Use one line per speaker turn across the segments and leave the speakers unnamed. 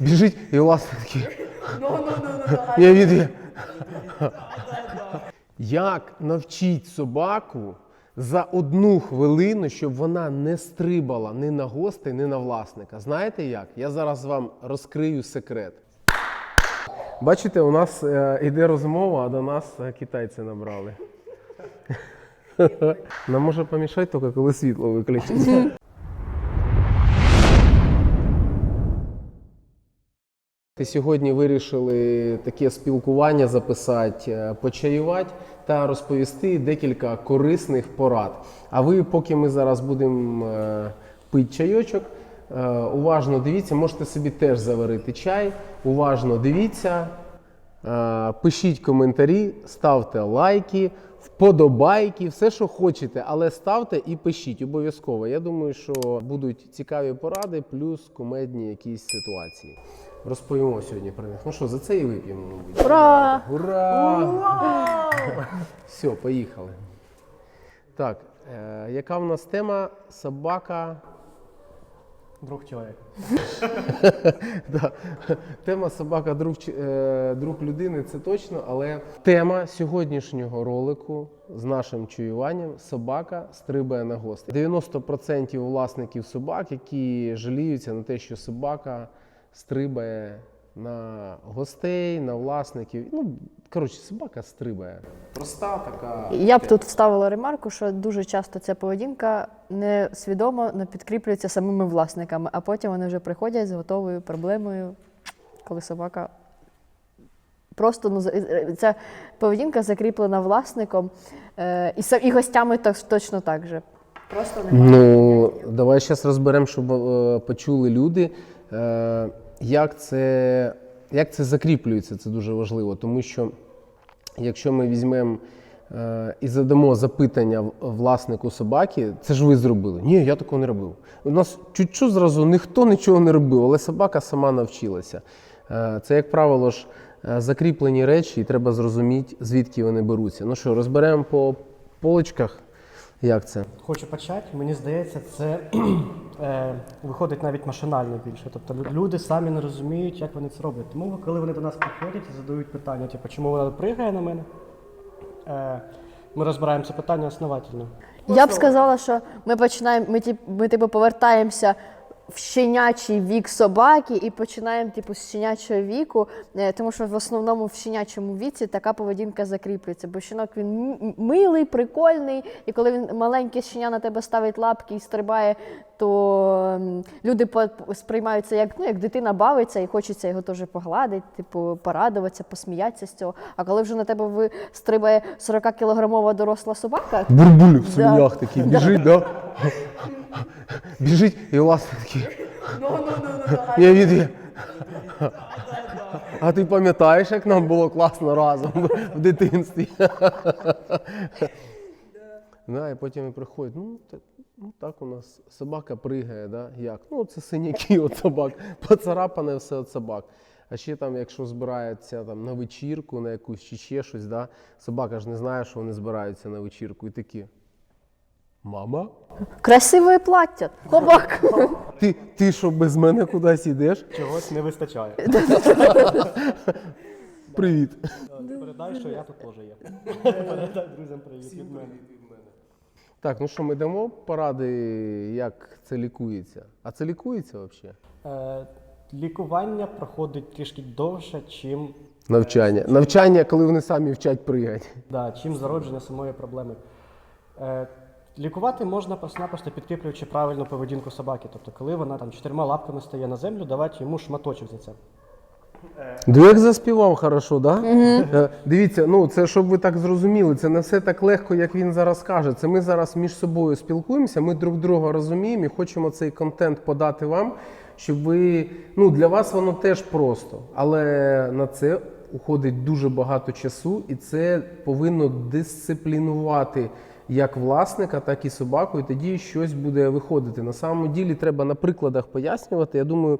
Біжить і власне такий. Я відві. Як навчить собаку за одну хвилину, щоб вона не стрибала ні на гостей, ні на власника? Знаєте як? Я зараз вам розкрию секрет. Бачите, у нас е, йде розмова, а до нас е, китайці набрали. Нам може помішати тільки коли світло виключить. Ти сьогодні вирішили таке спілкування записати, е, почаювати та розповісти декілька корисних порад. А ви, поки ми зараз будемо е, пити чайочок, е, уважно дивіться, можете собі теж заварити чай. Уважно дивіться, пишіть коментарі, ставте лайки, вподобайки, все, що хочете, але ставте і пишіть обов'язково. Я думаю, що будуть цікаві поради, плюс кумедні якісь ситуації. Розповімо сьогодні про них. Ну що, за це і вип'ємо, мабуть.
Ура!
Ура! Все, поїхали. Так, е, яка в нас тема? Собака.
Друг чоловік.
Да. Тема собака друг, е, друг людини це точно, але тема сьогоднішнього ролику з нашим чуюванням собака стрибає на гостей. 90% власників собак, які жаліються на те, що собака стрибає на гостей, на власників. Ну, коротше, собака стрибає. Проста така.
Я б тут вставила ремарку, що дуже часто ця поведінка несвідомо не підкріплюється самими власниками, а потім вони вже приходять з готовою проблемою, коли собака просто ну, ця поведінка закріплена власником е, і, і гостями так- точно так же. Просто немає.
Ну, давай зараз розберемо, щоб е, почули люди, е, як це, як це закріплюється. Це дуже важливо, тому що якщо ми візьмемо е, і задамо запитання власнику собаки, це ж ви зробили. Ні, я такого не робив. У нас чуть-чуть зразу ніхто нічого не робив, але собака сама навчилася. Е, Це, як правило, ж е, закріплені речі, і треба зрозуміти, звідки вони беруться. Ну що, розберемо по полочках, як це?
Хочу почати. Мені здається, це е, виходить навіть машинально більше. Тобто люди самі не розуміють, як вони це роблять. Тому коли вони до нас приходять і задають питання, типу, чому вона пригає на мене, е, ми розбираємо це питання основательно.
Я б сказала, що ми починаємо, ми, тип, ми типу, повертаємося в щенячий вік собаки і починаємо типу, з щенячого віку, е, тому що в основному в щенячому віці така поведінка закріплюється. Бо щенок він милий, прикольний, і коли він маленьке щеня на тебе ставить лапки і стрибає, то люди по- як, ну, як дитина бавиться і хочеться його теж погладити, типу, порадуватися, посміятися з цього. А коли вже на тебе ви- стрибає 40-кілограмова доросла собака,
Бурбуль в
Да.
свинях такий біжить, да? Біжить і власне такий. Я відві. А ти пам'ятаєш, як нам було класно разом в дитинстві? Да, і потім і приходять, ну так, ну так у нас собака пригає, да? як? Ну, це синяки від собак, поцарапане все від собак. А ще там, якщо збираються там, на вечірку, на якусь чи ще щось, да? собака ж не знає, що вони збираються на вечірку. І такі. Мама?
Красиве плаття. Хобак.
Ти, ти що без мене кудись йдеш?
Чогось не вистачає.
Привіт.
Передай, що я тут теж є. Передай друзям привіт від мене.
Так, ну що, ми дамо поради, як це лікується. А це лікується взагалі?
Е, лікування проходить трішки довше, чим,
Навчання. Навчання, коли вони самі вчать пригати.
да, чим зародження самої проблеми. Е, лікувати можна просто-напросто підкріплюючи правильну поведінку собаки. Тобто, коли вона там чотирма лапками стає на землю, давати йому шматочок за це.
Дуек заспівав хорошо, да? Е, Дивіться, ну це щоб ви так зрозуміли, це не все так легко, як він зараз каже. Це ми зараз між собою спілкуємося, ми друг друга розуміємо і хочемо цей контент подати вам, щоб ви. Ну, для вас воно теж просто. Але на це уходить дуже багато часу, і це повинно дисциплінувати як власника, так і собаку, і тоді щось буде виходити. На самому ділі треба на прикладах пояснювати. Я думаю,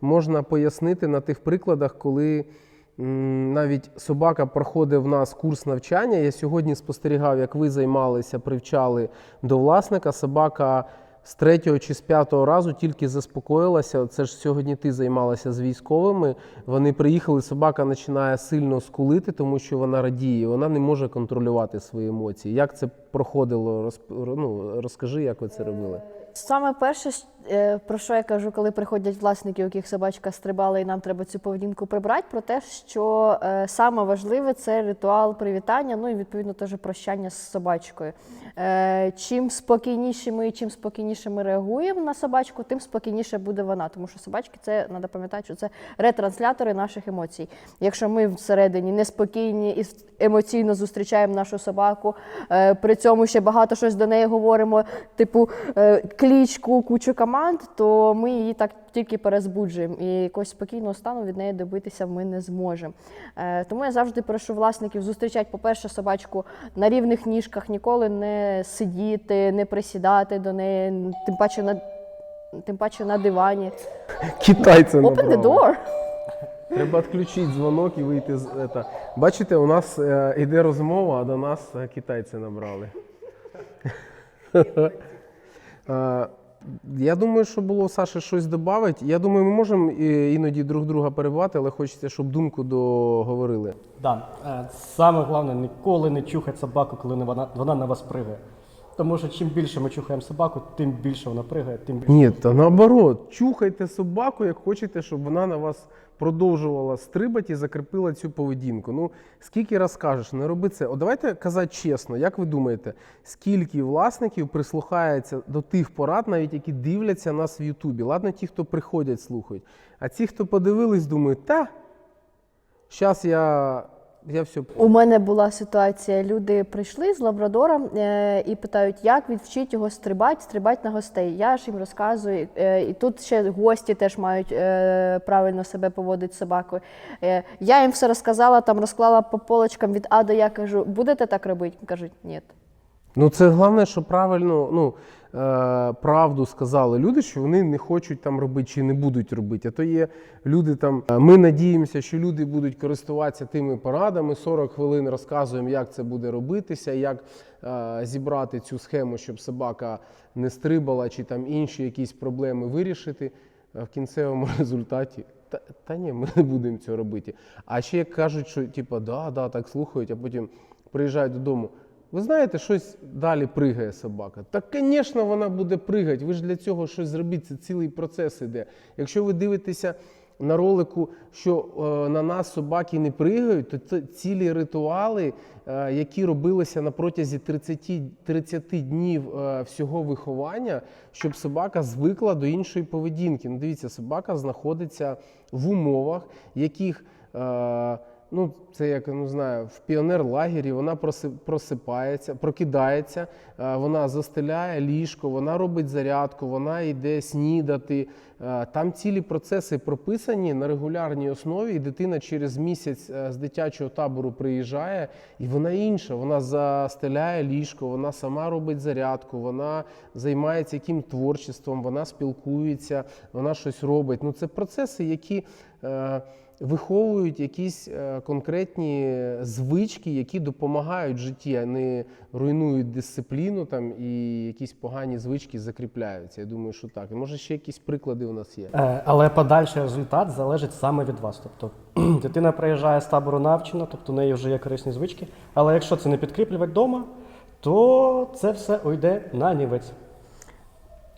можна пояснити на тих прикладах, коли навіть собака проходить в нас курс навчання. Я сьогодні спостерігав, як ви займалися, привчали до власника. Собака з третього чи з п'ятого разу тільки заспокоїлася. Це ж сьогодні ти займалася з військовими. Вони приїхали, собака починає сильно скулити, тому що вона радіє, вона не може контролювати свої емоції. Як це проходило? Розп- ну, розкажи, як ви це робили.
Саме перше, е, про що я кажу, коли приходять власники, у яких собачка стрибала, і нам треба цю поведінку прибрати, про те, що е, саме важливе це ритуал привітання, ну і відповідно теж прощання з собачкою. Е, чим спокійніше ми, чим спокійніше ми реагуємо на собачку, тим спокійніше буде вона. Тому що собачки це треба пам'ятати, що це ретранслятори наших емоцій. Якщо ми всередині неспокійні і емоційно зустрічаємо нашу собаку, при цьому ще багато щось до неї говоримо, типу клічку, кучу команд, то ми її так тільки перезбуджуємо. І якогось спокійного стану від неї добитися ми не зможемо. Е, Тому я завжди прошу власників зустрічати, по-перше, собачку на рівних ніжках, ніколи не сидіти, не присідати до неї, тим паче на. Тим паче на дивані.
Китайця
Open the door.
Треба відключити дзвонок і вийти з ета. Бачите, у нас е, йде розмова, а до нас е, китайці набрали. Е, Я думаю, що було Саше щось додати. Я думаю, ми можемо е, іноді друг друга перебувати, але хочеться, щоб думку договорили.
Да. е, Саме головне, ніколи не чухать собаку, коли вона, вона на вас пригає. Тому що чим більше ми чухаємо собаку, тим більше вона пригає, тим більше.
Ні, та наоборот, чухайте собаку, як хочете, щоб вона на вас продовжувала стрибати і закріпила цю поведінку. Ну, скільки раз кажеш, не роби це. О, давайте казати чесно, як ви думаєте, скільки власників прислухається до тих порад, навіть які дивляться нас в Ютубі? Ладно, ті, хто приходять, слухають. А ті, хто подивились, думають, та, зараз я, я все
У мене була ситуація. Люди прийшли з лабрадором е, і питають, як відвчити його стрибати, стрибати на гостей. Я ж їм розказую. Е, і тут ще гості теж мають е, правильно себе поводити з собакою. Я їм все розказала, там розклала по полочкам від А до Я кажу, будете так робити? Кажуть, ні.
Ну, це головне, що правильно, ну, е, правду сказали люди, що вони не хочуть там робити чи не будуть робити. А то є люди там. е, Ми надіємося, що люди будуть користуватися тими порадами. 40 хвилин розказуємо, як це буде робитися, як е, зібрати цю схему, щоб собака не стрибала, чи там інші якісь проблеми вирішити. В кінцевому результаті. Та, та ні, ми не будемо цього робити. А ще як кажуть, що типу, да, да, так слухають, а потім приїжджають додому. Ви знаєте, щось далі пригає собака. Так, звісно, вона буде пригати. Ви ж для цього щось зробіть. Це цілий процес іде. Якщо ви дивитеся на ролику, що е, на нас собаки не пригають, то це цілі ритуали, е, які робилися на протязі 30, 30 днів е, всього виховання, щоб собака звикла до іншої поведінки. Ну, дивіться, собака знаходиться в умовах, яких. Е, Ну, це як не знаю, в піонер-лагері вона просипається, прокидається, е, вона застеляє ліжко, вона робить зарядку, вона йде снідати. Е, Там цілі процеси прописані на регулярній основі, і дитина через місяць е, з дитячого табору приїжджає, і вона інша. Вона застеляє ліжко, вона сама робить зарядку, вона займається яким творчеством, вона спілкується, вона щось робить. Ну, це процеси, які. Виховують якісь е, конкретні звички, які допомагають житті, а не руйнують дисципліну там і якісь погані звички закріпляються. Я думаю, що так. І може ще якісь приклади у нас є.
Е, Але подальший результат залежить саме від вас. Тобто дитина приїжджає з табору навчена, тобто у неї вже є корисні звички. Але якщо це не підкріплювати вдома, то це все уйде на нівець.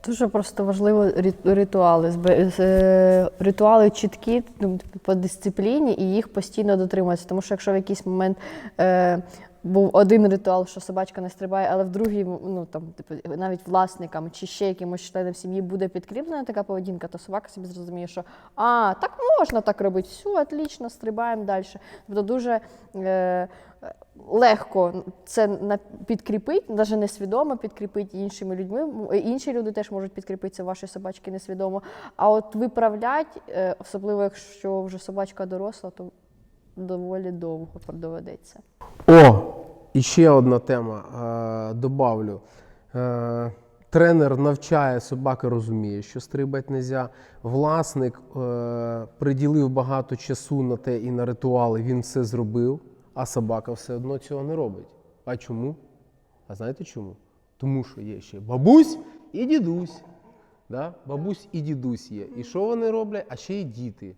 Дуже просто важливо ритуали. Е, Ритуали чіткі ну, типу, по дисципліні і їх постійно дотримуватися. Тому що якщо в якийсь момент е, був один ритуал, що собачка не стрибає, але в другій, ну там, типу, навіть власникам чи ще якимось членам сім'ї буде підкріплена така поведінка, то собака собі зрозуміє, що а, так можна так робити, все, отлично, стрибаємо далі. Тобто дуже е, легко це підкріпити, навіть несвідомо підкріпити іншими людьми. Інші люди теж можуть підкріпитися ваші собачки несвідомо. А от виправляти, е, особливо якщо вже собачка доросла, то доволі довго доведеться.
О, і ще одна тема. Е, добавлю. Е, тренер навчає собаки, розуміє, що стрибати можна. Власник е, приділив багато часу на те і на ритуали, він все зробив, а собака все одно цього не робить. А чому? А знаєте чому? Тому що є ще бабусь і дідусь. Да? Бабусь і дідусь є. І що вони роблять? А ще й діти.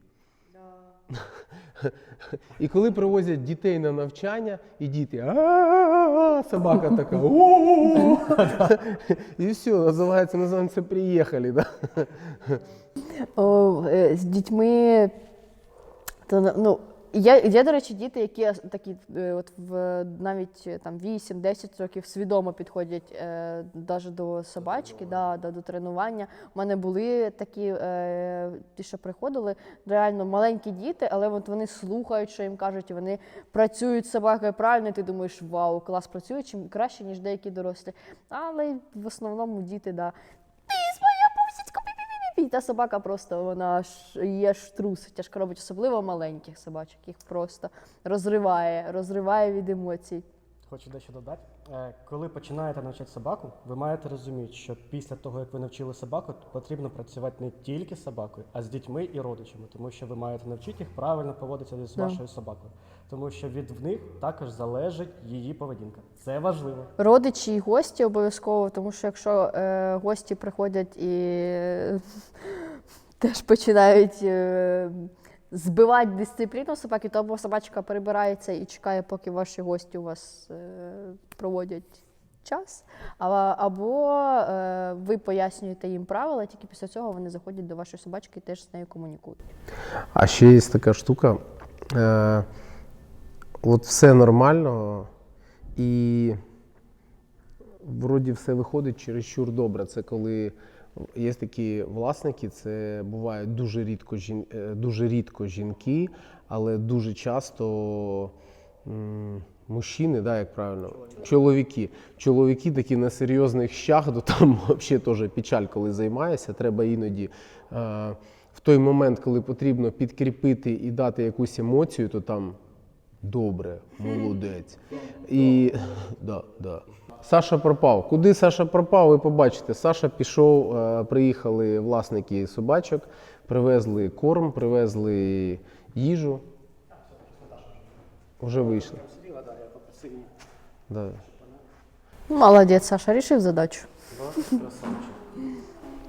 І коли привозять дітей на навчання, і діти «А-а-а», собака така і все, називається, називається приїхали.
Е, з дітьми. Ну, є, є, до речі, діти, які такі е, от в навіть е, там 8-10 років свідомо підходять е, даже до собачки, да, да, до тренування. У мене були такі, е, ті, що приходили, реально маленькі діти, але от вони слухають, що їм кажуть, і вони працюють з собакою правильно, і ти думаєш, вау, клас працює, чим краще, ніж деякі дорослі. Але в основному діти, да. Пі-пі-пі-пі. Та собака просто вона ж є штрус, тяжко робить, особливо маленьких собачок. Їх просто розриває, розриває від емоцій.
Хочу дещо додати. Е, Коли починаєте навчати собаку, ви маєте розуміти, що після того, як ви навчили собаку, потрібно працювати не тільки з собакою, а з дітьми і родичами, тому що ви маєте навчити їх правильно поводитися з вашою собакою. Тому що від них також залежить її поведінка. Це важливо.
Родичі і гості обов'язково, тому що якщо е, гості приходять і е, теж починають е, збивати дисципліну собаки, то або собачка перебирається і чекає, поки ваші гості у вас е, проводять час, а- або е, ви пояснюєте їм правила, тільки після цього вони заходять до вашої собачки і теж з нею комунікують.
А ще є така штука. Е, от все нормально, і вроді все виходить чересчур добре. Це коли є такі власники, це бувають дуже рідко, жін, е, дуже рідко жінки, але дуже часто мужчини, да, як правильно, чоловіки. Чоловіки такі на серйозних щах, то там взагалі теж печаль, коли займаєшся, треба іноді. Е, в той момент, коли потрібно підкріпити і дати якусь емоцію, то там добре, молодець. І да, да. Саша пропав. Куди Саша пропав, ви побачите. Саша пішов, е, приїхали власники собачок, привезли корм, привезли їжу. Уже вийшли. Да.
Молодець, Саша, рішив задачу.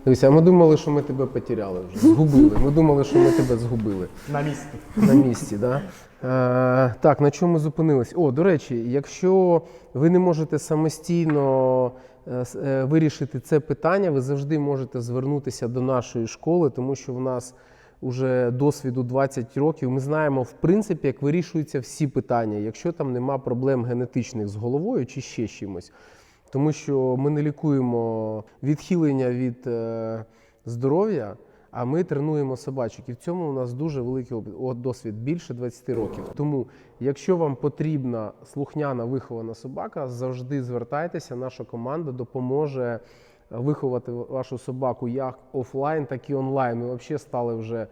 Дивися, а ми думали, що ми тебе потеряли вже. Згубили. Ми думали, що ми тебе згубили.
На місці.
на місці. Да? Е, так, на чому зупинились? О, до речі, якщо ви не можете самостійно е, е, вирішити це питання, ви завжди можете звернутися до нашої школи, тому що в нас вже досвіду 20 років. Ми знаємо, в принципі, як вирішуються всі питання, якщо там нема проблем генетичних з головою чи ще чимось. Тому що ми не лікуємо відхилення від е, здоров'я, а ми тренуємо собачок. І в цьому у нас дуже великий досвід більше 20 років. Тому, якщо вам потрібна слухняна вихована собака, завжди звертайтеся. Наша команда допоможе е, виховати вашу собаку як офлайн, так і онлайн. Ми взагалі стали вже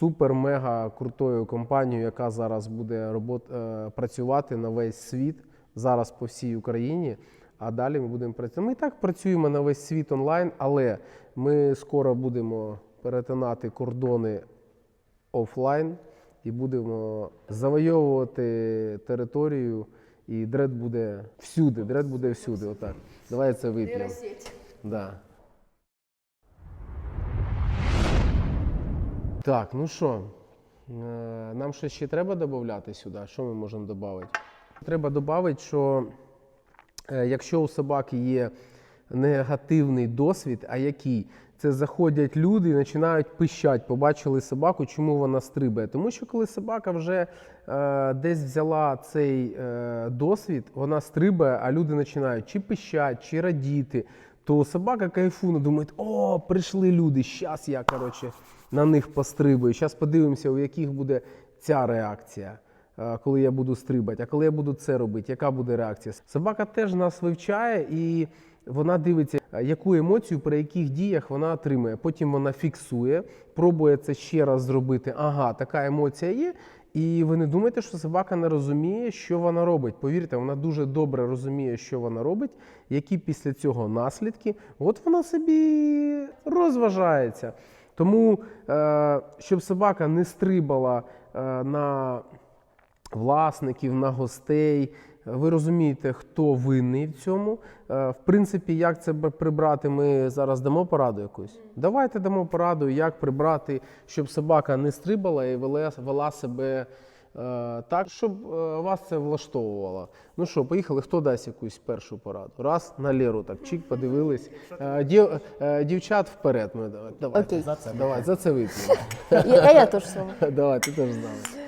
супер-мега крутою компанією, яка зараз буде робот, е, працювати на весь світ зараз по всій Україні. А далі ми будемо працювати. Ми і так працюємо на весь світ онлайн, але ми скоро будемо перетинати кордони офлайн і будемо завойовувати територію. І дред буде всюди. Дред буде всюди. Отак. Давай це вип'ємо. Да. Так, ну що, е, нам щось ще треба додати сюди? Що ми можемо додати? Треба додати, що якщо у собаки є негативний досвід, а який? Це заходять люди і починають пищать, побачили собаку, чому вона стрибає. Тому що коли собака вже е, десь взяла цей е, досвід, вона стрибає, а люди починають чи пищать, чи радіти, то собака кайфує, думає, о, прийшли люди, щас я коротше, на них пострибаю. Зараз подивимося, у яких буде ця реакція е, коли я буду стрибати, а коли я буду це робити, яка буде реакція? Собака теж нас вивчає і вона дивиться, е, яку емоцію при яких діях вона отримує. Потім вона фіксує, пробує це ще раз зробити. Ага, така емоція є. І ви не думаєте, що собака не розуміє, що вона робить. Повірте, вона дуже добре розуміє, що вона робить, які після цього наслідки. От вона собі розважається. Тому, е, щоб собака не стрибала е, на власників, на гостей, ви розумієте, хто винний в цьому. Е, В принципі, як це прибрати, ми зараз дамо пораду якусь. Давайте дамо пораду, як прибрати, щоб собака не стрибала і вела, вела себе е, так, щоб е, вас це влаштовувало. Ну що, поїхали, хто дасть якусь першу пораду? Раз, на Леру так, чик, подивились. Дів- дівчат вперед. Ми, давай, давайте.
Окей.
За це.
Давай, за це вип'ємо.
Я теж слово.
Давай, ти теж знала.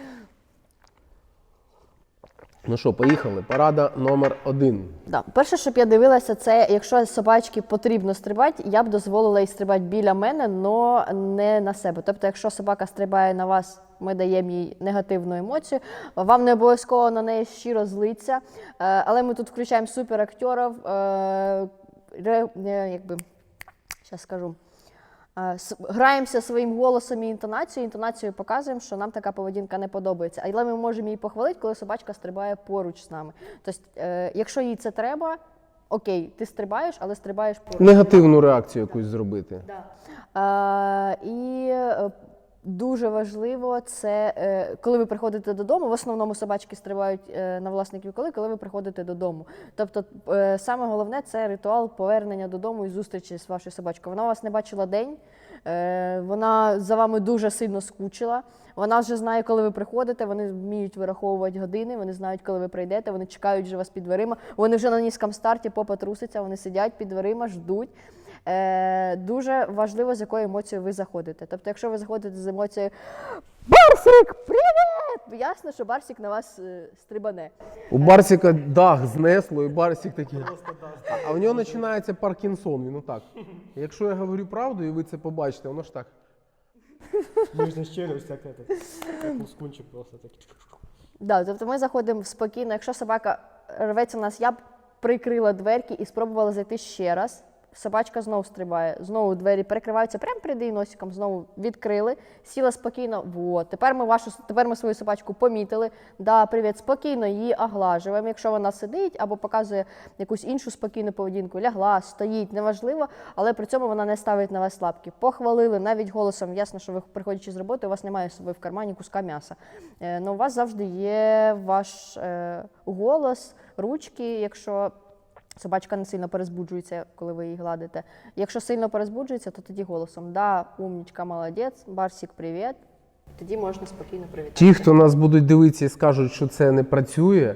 Ну що, поїхали. Порада номер один.
Да. Перше, щоб я дивилася, це якщо собачці потрібно стрибати, я б дозволила їй стрибати біля мене, але не на себе. Тобто, якщо собака стрибає на вас, ми даємо їй негативну емоцію. Вам не обов'язково на неї щиро злиться. Е, Але ми тут включаємо суперактерів, е, е, якби, зараз скажу. Граємося своїм голосом і інтонацією, інтонацією показуємо, що нам така поведінка не подобається. Але ми можемо її похвалити, коли собачка стрибає поруч з нами. Тобто, е, якщо їй це треба, окей, ти стрибаєш, але стрибаєш поруч.
Негативну реакцію якусь зробити.
Е, і е, дуже важливо це, е, коли ви приходите додому. В основному собачки стрибають е, на власників коли, коли ви приходите додому. Тобто, е, саме головне це ритуал повернення додому і зустрічі з вашою собачкою. Вона вас не бачила день. Вона за вами дуже сильно скучила. Вона вже знає, коли ви приходите. Вони вміють вираховувати години. Вони знають, коли ви прийдете. Вони чекають вже вас під дверима. Вони вже на низькому старті, попа труситься. Вони сидять під дверима, ждуть. Е, дуже важливо, з якою емоцією ви заходите. Тобто, якщо ви заходите з емоцією Барсик, привіт! Ясно, що Барсик на вас е, стрибане.
У Барсика дах знесло, і Барсик такий. А, в нього починається Паркінсон. Він отак. Якщо я говорю правду, і ви це побачите, воно ж так.
Нижня челюсть, як этот, як лускунчик просто такий.
Да, тобто ми заходимо спокійно. Якщо собака рветься в нас, я б прикрила дверки і спробувала зайти ще раз. Собачка знову стрибає, знову двері перекриваються прямо перед її носиком, знову відкрили, сіла спокійно. Вот. Тепер ми вашу тепер ми свою собачку помітили. Да, привіт, спокійно її оглажуємо. Якщо вона сидить або показує якусь іншу спокійну поведінку, лягла, стоїть, неважливо, але при цьому вона не ставить на вас лапки. Похвалили навіть голосом. Ясно, що ви приходячи з роботи, у вас немає з собою в кармані куска м'яса. Е, ну, у вас завжди є ваш е, голос, ручки, якщо. Собачка не сильно перезбуджується, коли ви її гладите. Якщо сильно перезбуджується, то тоді голосом Да, умнічка, молодець, Барсік, привіт. Тоді можна спокійно привітати.
Ті, хто нас будуть дивитися і скажуть, що це не працює.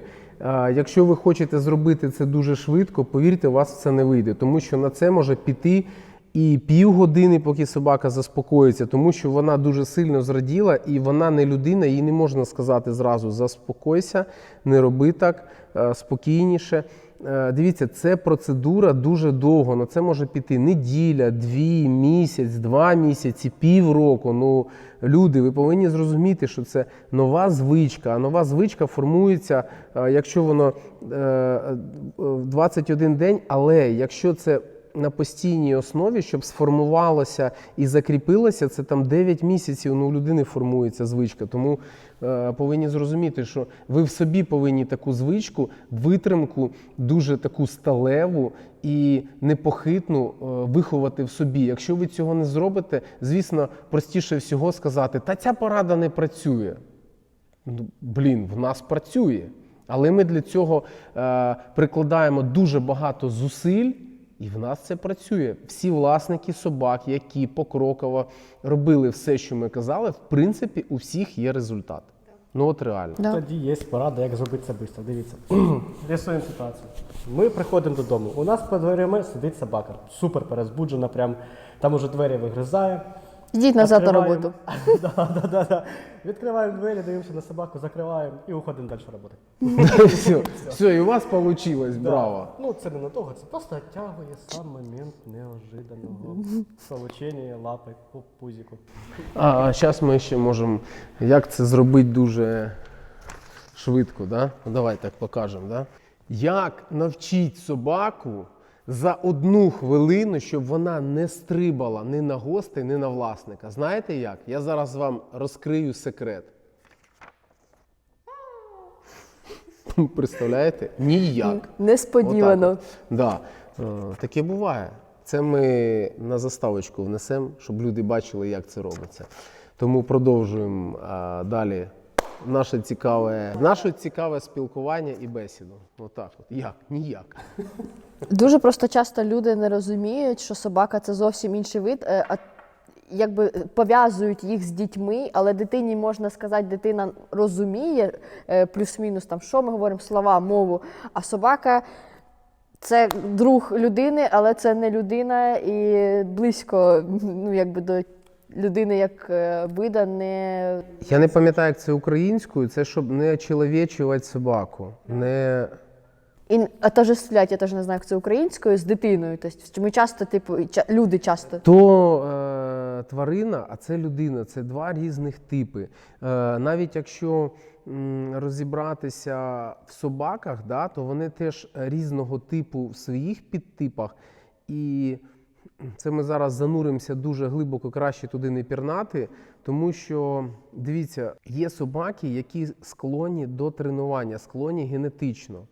Якщо ви хочете зробити це дуже швидко, повірте, у вас це не вийде, тому що на це може піти і півгодини, поки собака заспокоїться, тому що вона дуже сильно зраділа, і вона не людина, їй не можна сказати зразу заспокойся, не роби так, спокійніше. Е, Дивіться, це процедура дуже довго. На це може піти неділя, дві, місяць, два місяці, півроку. Ну, люди, ви повинні зрозуміти, що це нова звичка. А нова звичка формується, е, якщо воно е, е, в 21 день, але якщо це на постійній основі, щоб сформувалося і закріпилося, це там 9 місяців ну, у людини формується звичка. Тому е, повинні зрозуміти, що ви в собі повинні таку звичку, витримку, дуже таку сталеву і непохитну е, виховати в собі. Якщо ви цього не зробите, звісно, простіше всього сказати, та ця порада не працює. Ну, блін, в нас працює. Але ми для цього е, прикладаємо дуже багато зусиль, і в нас це працює. Всі власники собак, які покроково робили все, що ми казали, в принципі, у всіх є результат. Ну от реально.
Да.
Тоді є порада, як зробити це швидко. Дивіться. Рисуємо ситуацію. Ми приходимо додому. У нас під дверями сидить собака. Супер перезбуджена, прям там уже двері вигризає.
Йдіть назад на роботу.
Да, да, да, да. Відкриваємо двері, дивимося на собаку, закриваємо і уходимо далі роботи.
все, все, і у вас вийшло, браво.
Ну, це не надовго, це просто оттягує сам момент неожиданого получення лапи по пузіку.
А зараз ми ще можемо, як це зробити дуже швидко, да? Ну, давай так покажемо. Да? Як навчити собаку за одну хвилину, щоб вона не стрибала ні на гостей, ні на власника. Знаєте як? Я зараз вам розкрию секрет. Представляєте? Ніяк.
Несподівано.
От. Да. Е, Таке буває. Це ми на заставочку внесемо, щоб люди бачили, як це робиться. Тому продовжуємо а, далі наше цікаве, наше цікаве спілкування і бесіду. Отак, от як ніяк.
Дуже просто часто люди не розуміють, що собака це зовсім інший вид. е, А якби пов'язують їх з дітьми, але дитині можна сказати, дитина розуміє е, плюс-мінус там, що ми говоримо, слова, мову. А собака це друг людини, але це не людина і близько ну, якби до людини як е, вида не
Я не пам'ятаю, як це українською. Це щоб не очеловічувати собаку, не
і отожествлять, я теж не знаю, як це українською з дитиною. Тобто ми часто, типу, люди часто.
То е, тварина, а це людина, це два різних типи. Е, навіть якщо м, розібратися в собаках, да, то вони теж різного типу в своїх підтипах. І це ми зараз зануримося дуже глибоко, краще туди не пірнати, тому що дивіться, є собаки, які склонні до тренування, склонні генетично.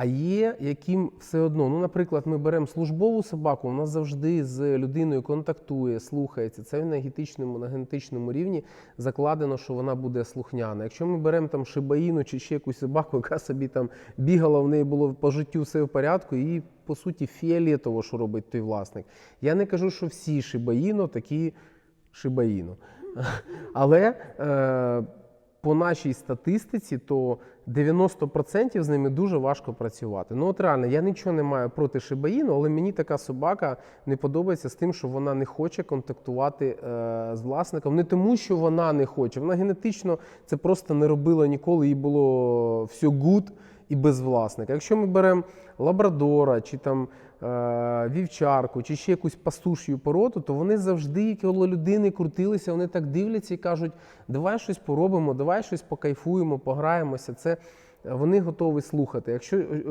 А є, яким все одно. Ну, наприклад, ми беремо службову собаку, вона завжди з людиною контактує, слухається. Це на генетичному, на генетичному рівні закладено, що вона буде слухняна. Якщо ми беремо там шибаїну чи ще якусь собаку, яка собі там бігала, в неї було по життю все в порядку, і по суті фіолетово, що робить той власник. Я не кажу, що всі шибаїно такі шибаїно. Але е, по нашій статистиці, то 90% з ними дуже важко працювати. Ну от реально, я нічого не маю проти шибаїну, але мені така собака не подобається з тим, що вона не хоче контактувати е, з власником. Не тому, що вона не хоче. Вона генетично це просто не робила ніколи, їй було все гуд і без власника. Якщо ми беремо лабрадора чи там вівчарку, чи ще якусь пастуш'ю породу, то вони завжди коло людини крутилися, вони так дивляться і кажуть, давай щось поробимо, давай щось покайфуємо, пограємося. Це е, вони готові слухати. Якщо е,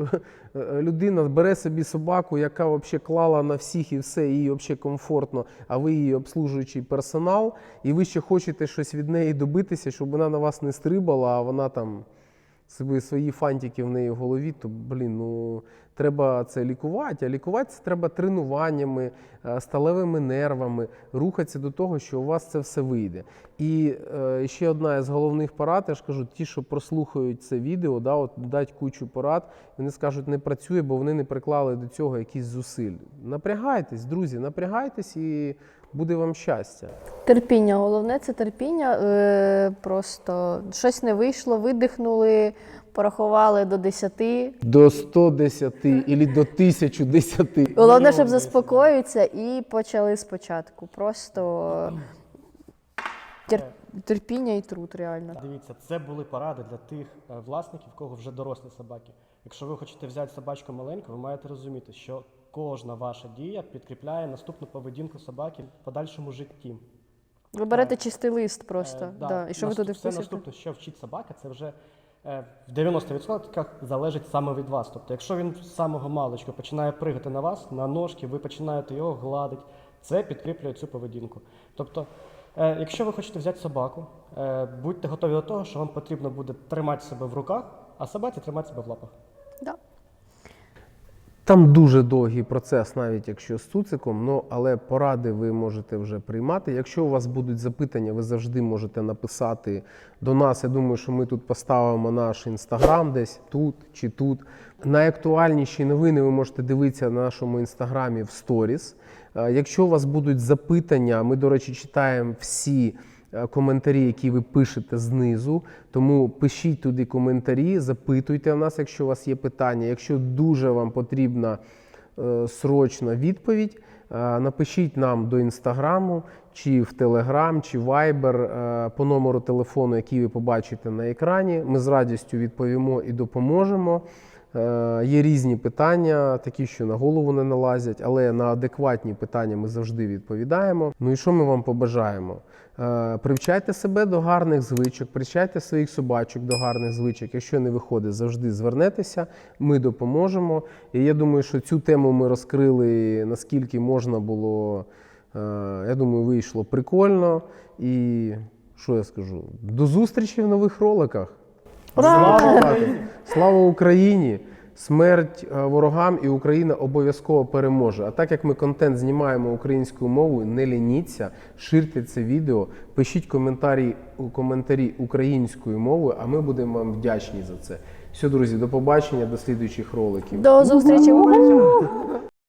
е, людина бере собі собаку, яка взагалі клала на всіх і все, їй взагалі комфортно, а ви її обслужуючий персонал, і ви ще хочете щось від неї добитися, щоб вона на вас не стрибала, а вона там собі свої фантики в неї в голові, то блін, ну треба це лікувати. А лікувати це треба тренуваннями, е, сталевими нервами, рухатися до того, що у вас це все вийде. І е, ще одна із головних порад, я ж кажу, ті, що прослухають це відео, да, от дать кучу порад, вони скажуть, не працює, бо вони не приклали до цього якісь зусиль. Напрягайтесь, друзі, напрягайтесь і буде вам щастя.
Терпіння, головне це терпіння. Е, просто щось не вийшло, видихнули, порахували до 10.
До 110 і до 1010.
Головне, щоб заспокоїтися і почали спочатку. Просто тер- терпіння і труд, реально.
Дивіться, це були поради для тих е, власників, в кого вже дорослі собаки. Якщо ви хочете взяти собачку маленьку, ви маєте розуміти, що кожна ваша дія підкріпляє наступну поведінку собаки в подальшому житті.
Ви берете чистий лист просто.
Е,
да. І що ви
Наступ-
туди
все
вписуєте?
наступне, що вчить собака, це вже в 90% залежить саме від вас. Тобто, якщо він з самого маличку починає пригати на вас, на ножки, ви починаєте його гладити, це підкріплює цю поведінку. Тобто, е, якщо ви хочете взяти собаку, е, будьте готові до того, що вам потрібно буде тримати себе в руках, а собаці тримати себе в лапах.
Там дуже довгий процес, навіть якщо з цуциком, ну, але поради ви можете вже приймати. Якщо у вас будуть запитання, ви завжди можете написати до нас. Я думаю, що ми тут поставимо наш інстаграм десь тут чи тут. Найактуальніші новини ви можете дивитися на нашому інстаграмі в сторіс. Е, Якщо у вас будуть запитання, ми, до речі, читаємо всі коментарі, які ви пишете знизу. Тому пишіть туди коментарі, запитуйте в нас, якщо у вас є питання. Якщо дуже вам потрібна е, срочна відповідь, е, напишіть нам до інстаграму, чи в Телеграм, чи е, по номеру телефону, який ви побачите на екрані. Ми з радістю відповімо і допоможемо. Е, Є різні питання, такі, що на голову не налазять, але на адекватні питання ми завжди відповідаємо. Ну і що ми вам побажаємо? Е, Привчайте себе до гарних звичок, привчайте своїх собачок до гарних звичок. Якщо не виходить, завжди звернетеся, ми допоможемо. І я думаю, що цю тему ми розкрили наскільки можна було. Е, Я думаю, вийшло прикольно. І що я скажу? До зустрічі в нових роликах. Слава, Україні! Слава Україні! Смерть е, ворогам і Україна обов'язково переможе. А так як ми контент знімаємо українською мовою, не лініться, ширте це відео, пишіть коментарі, коментарі українською мовою, а ми будемо вам вдячні за це. Все, друзі, до побачення, до слідуючих роликів.
До зустрічі!